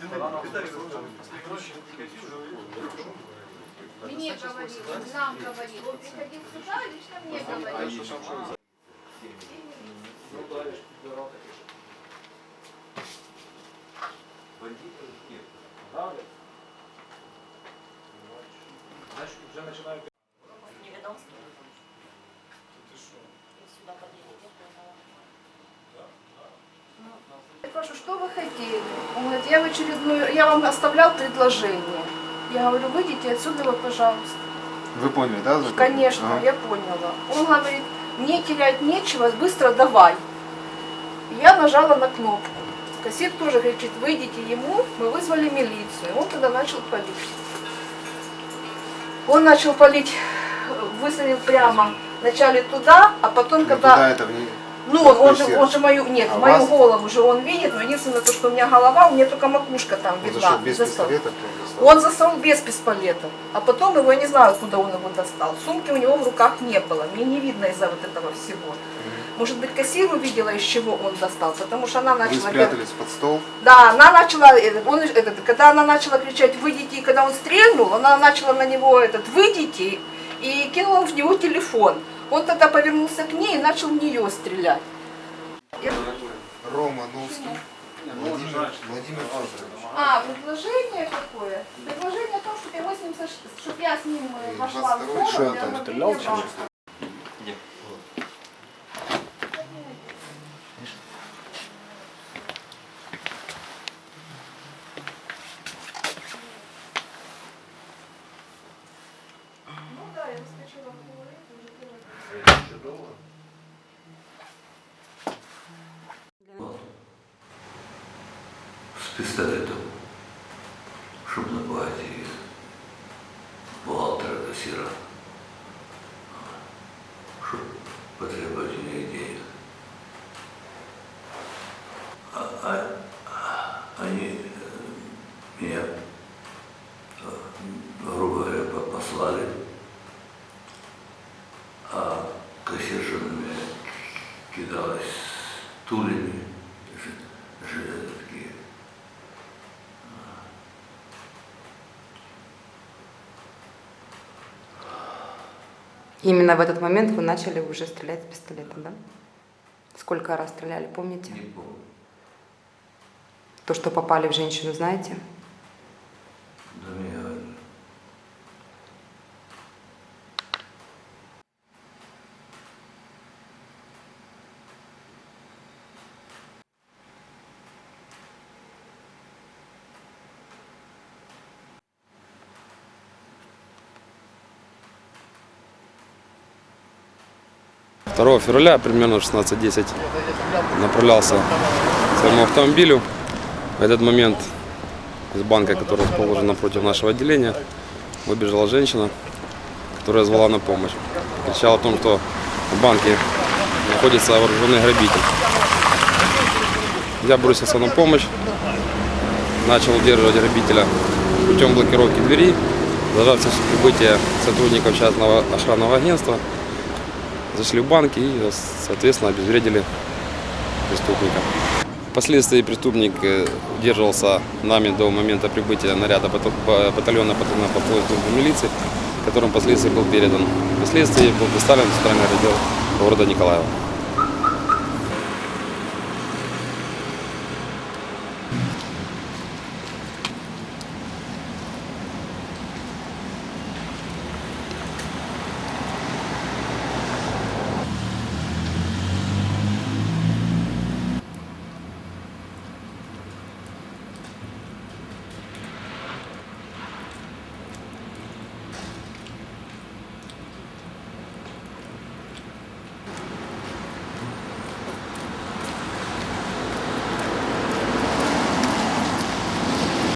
Мне говорил, нам говорил. Он приходил сюда, лично мне говорил. Неведомство. Сюда подъедете, Я спрашиваю, что вы хотели? Я в очередную, я вам оставлял предложение. Я говорю, выйдите отсюда, вы, пожалуйста. Вы поняли, да? закон? Конечно, Ага. я поняла. Он говорит, мне терять нечего, быстро давай. Я нажала на кнопку. Кассир тоже кричит, выйдите ему, мы вызвали милицию. Он тогда начал палить. Он начал палить, выстрелил прямо вначале туда, а потом, Ну, когда... туда это Ну, он, он же, он же мою, нет, А мою вас? голову же он видит, но единственное то, что у меня голова, у меня только макушка там Он видна. зашел без Застал. пистолета? достал? Он засал без пистолета, а потом его, я не знаю, откуда он его достал. Сумки у него в руках не было, мне не видно из-за вот этого всего. Может быть, кассир увидела, из чего он достал, потому что она Вы начала... спрятались под стол? Да, она начала, этот, он, этот, когда она начала кричать «выйдите», и когда он стрельнул, она начала на него этот «выйдите» и кинула в него телефон. Он тогда повернулся к ней и начал в нее стрелять. Рома Новский. Владимир, Владимир Федорович. А, предложение какое? Предложение о том, чтобы я, с ним сош- чтоб я с ним вошла в 22-й город. что он там, стрелял банка. Ну да, я выскочила в туалет, уже первый раз. З пістолетом, щоб напати бухгалтера кассира, щоб потребовать у них денег. А, а, они э, меня, э, грубо говоря, по- послали, а кассирша на меня кидалась тулями, Именно в этот момент вы начали уже стрелять с пистолета, да? Сколько раз стреляли, помните? Не помню. То, что попали в женщину, знаете? Да, нет. 2 февраля, примерно 16.10, направлялся к своему автомобилю. В этот момент из банка, который расположен напротив нашего отделения, выбежала женщина, которая звала на помощь. Кричала о том, что в банке находится вооруженный грабитель. Я бросился на помощь, начал удерживать грабителя путем блокировки двери, зажав все прибытие сотрудников частного охранного агентства зашли в банк и, соответственно, обезвредили преступника. Впоследствии преступник э, удерживался нами до момента прибытия наряда бата- ба- батальона патрульно-постовой службы милиции, которым впоследствии был передан. Впоследствии был доставлен в центральный отдел города Николаева.